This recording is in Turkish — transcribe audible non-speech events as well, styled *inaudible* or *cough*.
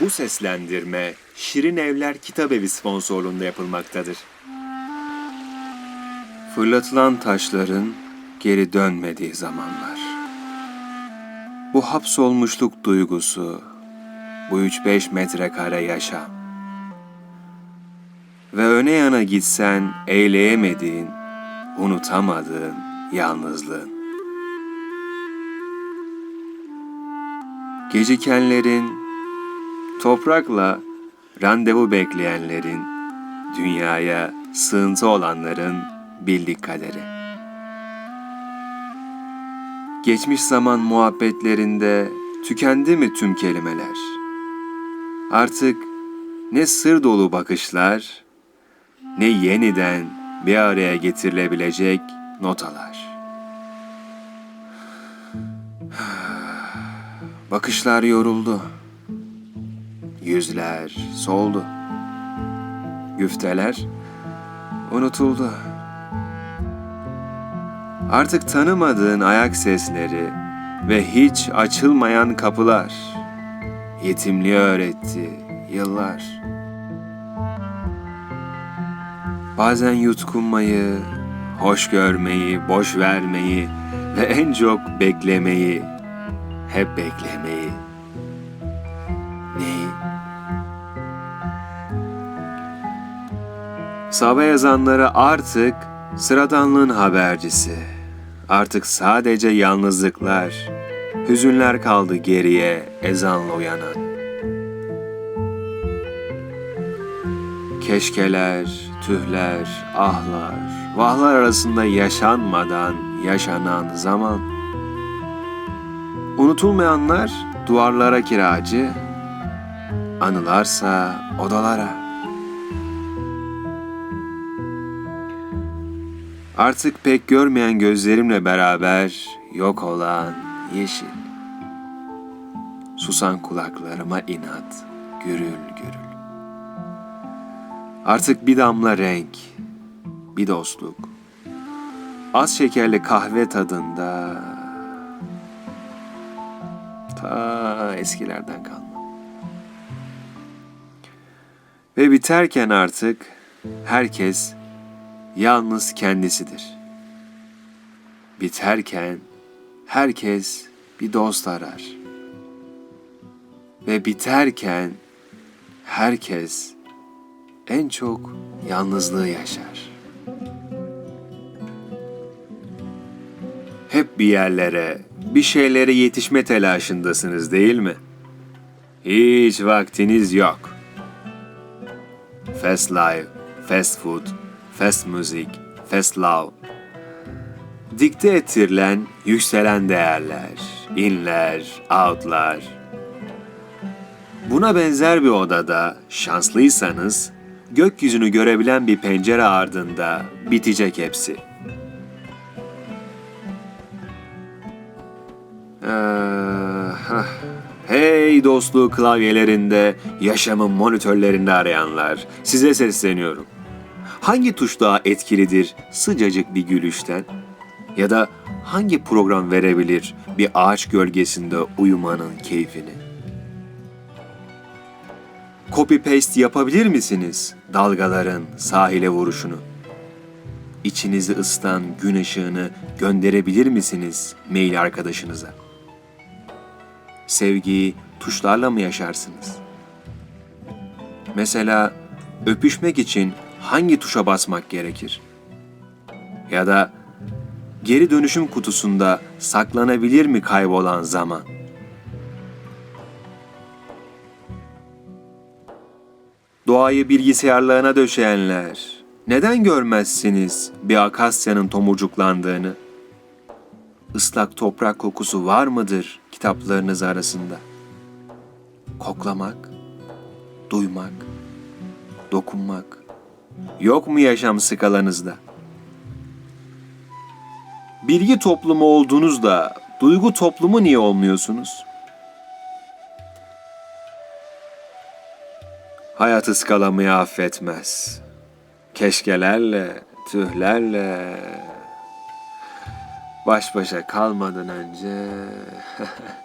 Bu seslendirme Şirin Evler Kitabevi sponsorluğunda yapılmaktadır. Fırlatılan taşların geri dönmediği zamanlar. Bu hapsolmuşluk duygusu, bu 3-5 metrekare yaşam. Ve öne yana gitsen eyleyemediğin, unutamadığın yalnızlığın. Gecikenlerin, toprakla randevu bekleyenlerin, dünyaya sığıntı olanların bildik kaderi. Geçmiş zaman muhabbetlerinde tükendi mi tüm kelimeler? Artık ne sır dolu bakışlar, ne yeniden bir araya getirilebilecek notalar. *sighs* Bakışlar yoruldu. Yüzler soldu. Güfteler unutuldu. Artık tanımadığın ayak sesleri ve hiç açılmayan kapılar. Yetimliği öğretti yıllar. Bazen yutkunmayı, hoş görmeyi, boş vermeyi ve en çok beklemeyi, hep beklemeyi. Sabah yazanları artık sıradanlığın habercisi. Artık sadece yalnızlıklar, hüzünler kaldı geriye ezanla uyanan. Keşkeler, tühler, ahlar, vahlar arasında yaşanmadan yaşanan zaman. Unutulmayanlar duvarlara kiracı, anılarsa odalara. Artık pek görmeyen gözlerimle beraber yok olan yeşil. Susan kulaklarıma inat, gürül gürül. Artık bir damla renk, bir dostluk. Az şekerli kahve tadında ta eskilerden kalma. Ve biterken artık herkes yalnız kendisidir. Biterken herkes bir dost arar. Ve biterken herkes en çok yalnızlığı yaşar. Hep bir yerlere, bir şeylere yetişme telaşındasınız değil mi? Hiç vaktiniz yok. Fast life, fast food, fast müzik, fast love. Dikte ettirilen yükselen değerler, inler, outlar. Buna benzer bir odada şanslıysanız gökyüzünü görebilen bir pencere ardında bitecek hepsi. Ah, Hey dostluğu klavyelerinde, yaşamın monitörlerinde arayanlar, size sesleniyorum. Hangi tuş daha etkilidir sıcacık bir gülüşten? Ya da hangi program verebilir bir ağaç gölgesinde uyumanın keyfini? Copy paste yapabilir misiniz dalgaların sahile vuruşunu? İçinizi ısıtan gün ışığını gönderebilir misiniz mail arkadaşınıza? Sevgiyi tuşlarla mı yaşarsınız? Mesela öpüşmek için hangi tuşa basmak gerekir? Ya da geri dönüşüm kutusunda saklanabilir mi kaybolan zaman? Doğayı bilgisayarlarına döşeyenler, neden görmezsiniz bir akasyanın tomurcuklandığını? Islak toprak kokusu var mıdır kitaplarınız arasında? Koklamak, duymak, dokunmak. Yok mu yaşam skalanızda? Bilgi toplumu olduğunuzda duygu toplumu niye olmuyorsunuz? Hayat ıskalamayı affetmez. Keşkelerle, tühlerle baş başa kalmadan önce *laughs*